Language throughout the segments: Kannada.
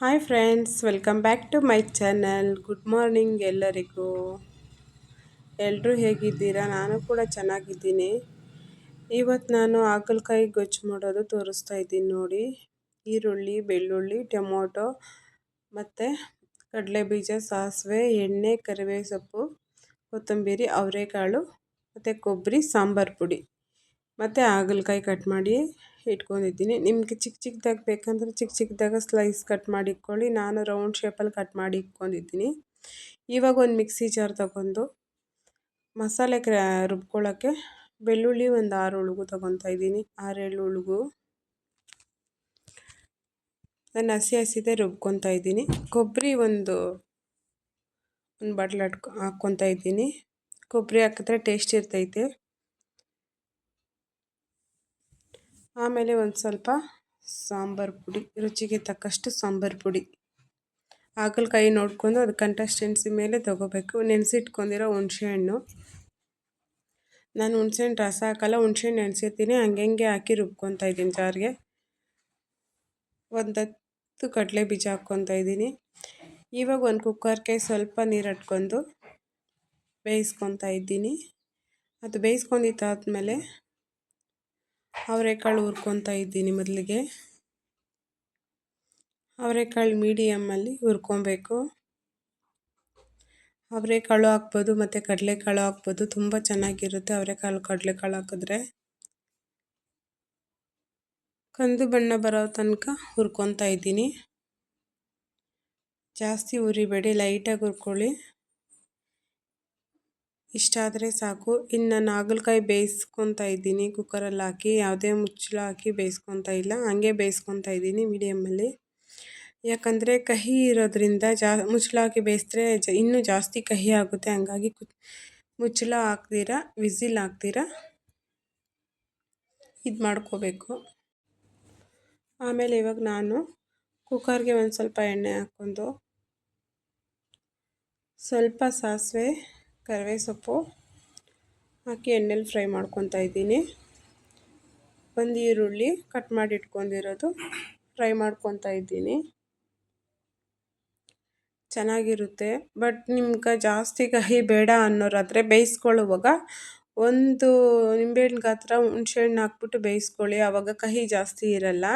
Hi friends welcome back to my channel good morning ಎಲ್ಲರಿಗೂ. ಎಲ್ಲರೂ ಹೇಗಿದ್ದೀರಾ? ನಾನು ಕೂಡ ಚೆನ್ನಾಗಿದ್ದೀನಿ. ಇವತ್ತು ನಾನು ಹಾಗಲಕಾಯಿ ಗೊಜ್ಜು ಮಾಡೋದು ತೋರಿಸ್ತಾ ಇದ್ದೀನಿ ನೋಡಿ. ಈರುಳ್ಳಿ, ಬೆಳ್ಳುಳ್ಳಿ, ಟೊಮೊಟೊ ಮತ್ತು ಕಡಲೆಬೀಜ, ಸಾಸಿವೆ, ಎಣ್ಣೆ ಕರಿಬೇವು ಸೊಪ್ಪು ಕೊತ್ತಂಬರಿ, ಅವರೆಕಾಳು ಮತ್ತು ಕೊಬ್ಬರಿ, ಸಾಂಬಾರು ಪುಡಿ. ಮತ್ತು ಹಾಗಲಕಾಯಿ ಕಟ್ ಮಾಡಿ. ಇಟ್ಕೊಂಡಿದ್ದೀನಿ. ನಿಮಗೆ ಚಿಕ್ಕ ಚಿಕ್ಕದಾಗಿ ಬೇಕಂದರೆ ಚಿಕ್ಕ ಚಿಕ್ಕದಾಗ ಸ್ಲೈಸ್ ಕಟ್ ಮಾಡಿ ಇಟ್ಕೊಳ್ಳಿ ನಾನು ರೌಂಡ್ ಶೇಪಲ್ಲಿ ಕಟ್ ಮಾಡಿ ಇಟ್ಕೊಂಡಿದ್ದೀನಿ. ಇವಾಗ ಒಂದು ಮಿಕ್ಸಿ ಜಾರ್ ತಗೊಂಡು ಮಸಾಲೆ ಕ್ರ ರುಬ್ಕೊಳ್ಳೋಕ್ಕೆ ಬೆಳ್ಳುಳ್ಳಿ ಒಂದು ಆರು ಉಳುಗು ತೊಗೊತಾ ಇದ್ದೀನಿ. ಆರೇಳು ಉಳುಗು. ನಾನು ಹಸಿ ಹಸಿದೆ ರುಬ್ಕೊತಾ ಇದ್ದೀನಿ. ಕೊಬ್ಬರಿ ಒಂದು ಒಂದು ಬಟ್ಲು ಹಾಕ್ಕೊತಾ ಇದ್ದೀನಿ. ಕೊಬ್ಬರಿ ಹಾಕಿದ್ರೆ ಟೇಸ್ಟ್ ಇರ್ತೈತೆ. ಆಮೇಲೆ ಒಂದು ಸ್ವಲ್ಪ ಸಾಂಬಾರು ಪುಡಿ, ರುಚಿಗೆ ತಕ್ಕಷ್ಟು ಸಾಂಬಾರು ಪುಡಿ. ಹಾಗಲಕಾಯಿ ನೋಡ್ಕೊಂಡು ಅದು ಕಂಟೆಸ್ಟೆನ್ಸಿ ಮೇಲೆ ತೊಗೋಬೇಕು. ನೆನೆಸಿಟ್ಕೊಂಡಿರೋ ಹುಣಸೆಹಣ್ಣು ನಾನು ಹುಣ್ಸೆಹಣ್ಣು ರಸ ಹಾಕಲ್ಲ ಹುಣ್ಸೆಹಣ್ಣು ನೆನೆಸಿರ್ತೀನಿ. ಹಂಗೆ ಹಾಕಿ ರುಬ್ಕೊತಾ ಇದ್ದೀನಿ ಜಾರಿಗೆ. ಒಂದು ಹತ್ತು ಕಡಲೆ ಬೀಜ ಹಾಕ್ಕೊತಾ ಇದ್ದೀನಿ. ಇವಾಗ ಒಂದು ಕುಕ್ಕರ್ಗೆ ಸ್ವಲ್ಪ ನೀರು ಹಟ್ಕೊಂಡು ಬೇಯಿಸ್ಕೊತಾ ಇದ್ದೀನಿ. ಅದು ಬೇಯಿಸ್ಕೊಂಡಿದ್ದಾದ್ಮೇಲೆ ಅವರೆಕಾಳು ಹುರ್ಕೊತಾ ಇದ್ದೀನಿ ಮೊದಲಿಗೆ. ಅವರೆಕಾಳು ಮೀಡಿಯಮ್ಮಲ್ಲಿ ಹುರ್ಕೊಬೇಕು. ಅವರೆಕಾಳು ಹಾಕ್ಬೋದು, ಮತ್ತು ಕಡಲೆಕಾಳು ಹಾಕ್ಬೋದು. ತುಂಬ ಚೆನ್ನಾಗಿರುತ್ತೆ ಅವರೆಕಾಳು ಕಡಲೆಕಾಳು ಹಾಕಿದ್ರೆ. ಕಂದು ಬಣ್ಣ ಬರೋ ತನಕ ಹುರ್ಕೊತಾ ಇದ್ದೀನಿ. ಜಾಸ್ತಿ ಉರಿಬೇಡಿ, ಲೈಟಾಗಿ ಹುರ್ಕೊಳ್ಳಿ. ಇಷ್ಟ ಆದರೆ ಸಾಕು. ಇನ್ನು ನಾನು ಹಾಗಲಕಾಯಿ ಬೇಯಿಸ್ಕೊತಾ ಇದ್ದೀನಿ. ಕುಕ್ಕರಲ್ಲಿ ಹಾಕಿ, ಯಾವುದೇ ಮುಚ್ಚಳ ಹಾಕಿ ಬೇಯಿಸ್ಕೊತಾ ಇಲ್ಲ. ಹಾಗೆ ಬೇಯಿಸ್ಕೊತಾ ಇದ್ದೀನಿ ಮೀಡಿಯಮ್ಮಲ್ಲಿ ಯಾಕಂದರೆ ಕಹಿ ಇರೋದ್ರಿಂದ ಜಾ, ಮುಚ್ಚಳ ಹಾಕಿ ಬೇಯಿಸಿದ್ರೆ ಜ, ಇನ್ನೂ ಜಾಸ್ತಿ ಕಹಿ ಆಗುತ್ತೆ. ಹಂಗಾಗಿ ಕು ಮುಚ್ಚಳ ಹಾಕ್ದಿರ ವಿಸಿಲ್ ಹಾಕ್ದಿರ ಇದು ಮಾಡ್ಕೋಬೇಕು. ಆಮೇಲೆ ಇವಾಗ ನಾನು ಕುಕ್ಕರ್ಗೆ ಒಂದು ಸ್ವಲ್ಪ ಎಣ್ಣೆ ಹಾಕ್ಕೊಂಡು, ಸ್ವಲ್ಪ ಸಾಸಿವೆ ಕರಿಬೇವು ಸೊಪ್ಪು ಹಾಕಿ ಎಣ್ಣೆಲಿ ಫ್ರೈ ಮಾಡ್ಕೊತಾ ಇದ್ದೀನಿ. ಒಂದು ಈರುಳ್ಳಿ ಕಟ್ ಮಾಡಿ ಇಟ್ಕೊಂಡಿರೋದು ಫ್ರೈ ಮಾಡ್ಕೊತಾ ಇದ್ದೀನಿ. ಚೆನ್ನಾಗಿರುತ್ತೆ. ಬಟ್ ನಿಮ್ಗೆ ಜಾಸ್ತಿ ಕಹಿ ಬೇಡ ಅನ್ನೋರಾದರೆ ಬೇಯಿಸ್ಕೊಳ್ಳುವಾಗ ಒಂದು ನಿಂಬೆಹಣ್ಣು ಗಾತ್ರ ಹುಣ್ಸೆಹಣ್ಣು ಹಾಕ್ಬಿಟ್ಟು ಬೇಯಿಸ್ಕೊಳ್ಳಿ. ಆವಾಗ ಕಹಿ ಜಾಸ್ತಿ ಇರಲ್ಲ.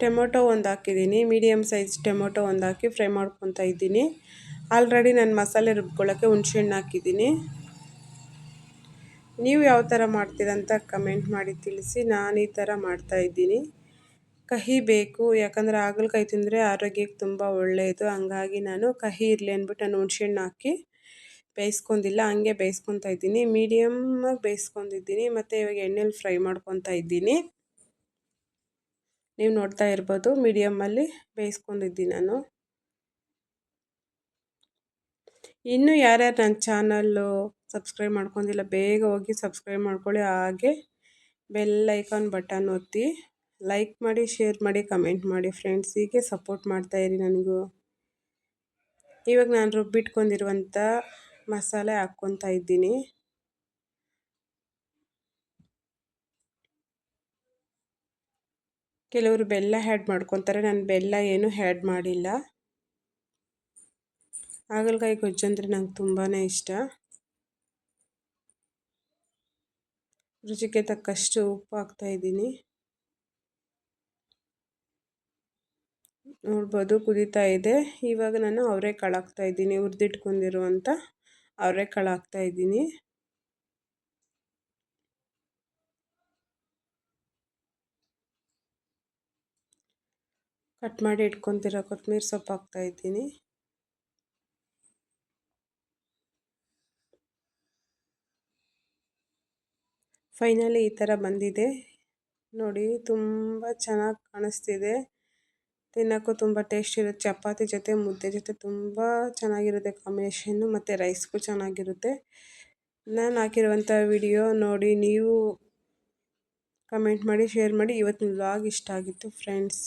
ಟೊಮೊಟೊ ಒಂದು ಹಾಕಿದ್ದೀನಿ. ಮೀಡಿಯಮ್ ಸೈಜ್ ಟೊಮೊಟೊ ಒಂದು ಹಾಕಿ ಫ್ರೈ ಮಾಡ್ಕೊತಾ ಇದ್ದೀನಿ. ಆಲ್ರೆಡಿ ನಾನು ಮಸಾಲೆ ರುಬ್ಕೊಳ್ಳೋಕ್ಕೆ ಹುಣಸೆಹಣ್ಣು ಹಾಕಿದ್ದೀನಿ. ನೀವು ಯಾವ ಥರ ಮಾಡ್ತೀರಂತ ಕಮೆಂಟ್ ಮಾಡಿ ತಿಳಿಸಿ. ನಾನು ಈ ಥರ ಮಾಡ್ತಾಯಿದ್ದೀನಿ ಕಹಿ ಬೇಕು, ಯಾಕಂದರೆ ಹಾಗಲಕಾಯಿ ತಿಂದರೆ ಆರೋಗ್ಯಕ್ಕೆ ತುಂಬ ಒಳ್ಳೆಯದು. ಹಂಗಾಗಿ ನಾನು ಕಹಿ ಇರಲಿ ಅಂದ್ಬಿಟ್ಟು ನಾನು ಹುಣ್ಸೆಹಣ್ಣು ಹಾಕಿ ಬೇಯಿಸ್ಕೊಂಡಿಲ್ಲ, ಹಂಗೆ ಬೇಯಿಸ್ಕೊತಾ ಇದ್ದೀನಿ. ಮೀಡಿಯಮ್ಮಾಗಿ ಬೇಯಿಸ್ಕೊಂಡಿದ್ದೀನಿ, ಮತ್ತು ಇವಾಗ ಎಣ್ಣೆಲಿ ಫ್ರೈ ಮಾಡ್ಕೊತಾ ಇದ್ದೀನಿ. ನೀವು ನೋಡ್ತಾ ಇರ್ಬೋದು, ಮೀಡಿಯಮ್ಮಲ್ಲಿ ಬೇಯಿಸ್ಕೊಂಡಿದ್ದೀನಿ ನಾನು. ಇನ್ನೂ ಯಾರ್ಯಾರು ನನ್ನ ಚಾನಲ್ಲು ಸಬ್ಸ್ಕ್ರೈಬ್ ಮಾಡ್ಕೊಂಡಿಲ್ಲ, ಬೇಗ ಹೋಗಿ ಸಬ್ಸ್ಕ್ರೈಬ್ ಮಾಡ್ಕೊಳ್ಳಿ. ಹಾಗೆ ಬೆಲ್ ಐಕಾನ್ ಬಟನ್ ಒತ್ತಿ ಲೈಕ್ ಮಾಡಿ, ಶೇರ್ ಮಾಡಿ, ಕಮೆಂಟ್ ಮಾಡಿ. ಫ್ರೆಂಡ್ಸ್, ಹೀಗೆ ಸಪೋರ್ಟ್ ಮಾಡ್ತಾಯಿರಿ ನನಗೂ. ಇವಾಗ ನಾನು ರುಬ್ಬಿಟ್ಕೊಂಡಿರುವಂಥ ಮಸಾಲೆ ಹಾಕ್ಕೊತಾ ಇದ್ದೀನಿ. ಕೆಲವರು ಬೆಲ್ಲ ಹ್ಯಾಡ್ ಮಾಡ್ಕೊತಾರೆ ನಾನು ಬೆಲ್ಲ ಏನೂ ಹ್ಯಾಡ್ ಮಾಡಿಲ್ಲ. ಹಾಗಲಕಾಯಿ ಗೊಜ್ಜು ಅಂದರೆ ನಂಗೆ ತುಂಬಾ ಇಷ್ಟ. ರುಚಿಗೆ ತಕ್ಕಷ್ಟು ಉಪ್ಪು ಹಾಕ್ತಾಯಿದ್ದೀನಿ ನೋಡ್ಬೋದು ಕುದೀತಾ ಇದೆ. ಇವಾಗ ನಾನು ಅವರೆಕಾಳು ಹಾಕ್ತಾಯಿದ್ದೀನಿ ಹುರಿದಿಟ್ಕೊಂಡಿರುವಂಥ ಅವರೆಕಾಳು ಹಾಕ್ತಾಯಿದ್ದೀನಿ ಕಟ್ ಮಾಡಿ ಇಟ್ಕೊತಿರೋ ಕೊತ್ತಂಬರಿ ಸೊಪ್ಪು ಹಾಕ್ತಾಯಿದ್ದೀನಿ ಫೈನಲಿ ಈ ಥರ ಬಂದಿದೆ. ನೋಡಿ, ತುಂಬ ಚೆನ್ನಾಗಿ ಕಾಣಿಸ್ತಿದೆ. ತಿನ್ನೋಕ್ಕೂ ತುಂಬ ಟೇಸ್ಟ್ ಇರುತ್ತೆ. ಚಪಾತಿ ಜೊತೆ, ಮುದ್ದೆ ಜೊತೆ ತುಂಬ ಚೆನ್ನಾಗಿರುತ್ತೆ ಕಾಂಬಿನೇಷನ್ನು. ಮತ್ತು ರೈಸ್ಗೂ ಚೆನ್ನಾಗಿರುತ್ತೆ. ನಾನು ಹಾಕಿರುವಂಥ ವಿಡಿಯೋ ನೋಡಿ, ನೀವು ಕಮೆಂಟ್ ಮಾಡಿ, ಶೇರ್ ಮಾಡಿ. ಇವತ್ತಿನ ವ್ಲಾಗ್ ಇಷ್ಟ ಆಗಿತ್ತು, ಫ್ರೆಂಡ್ಸ್.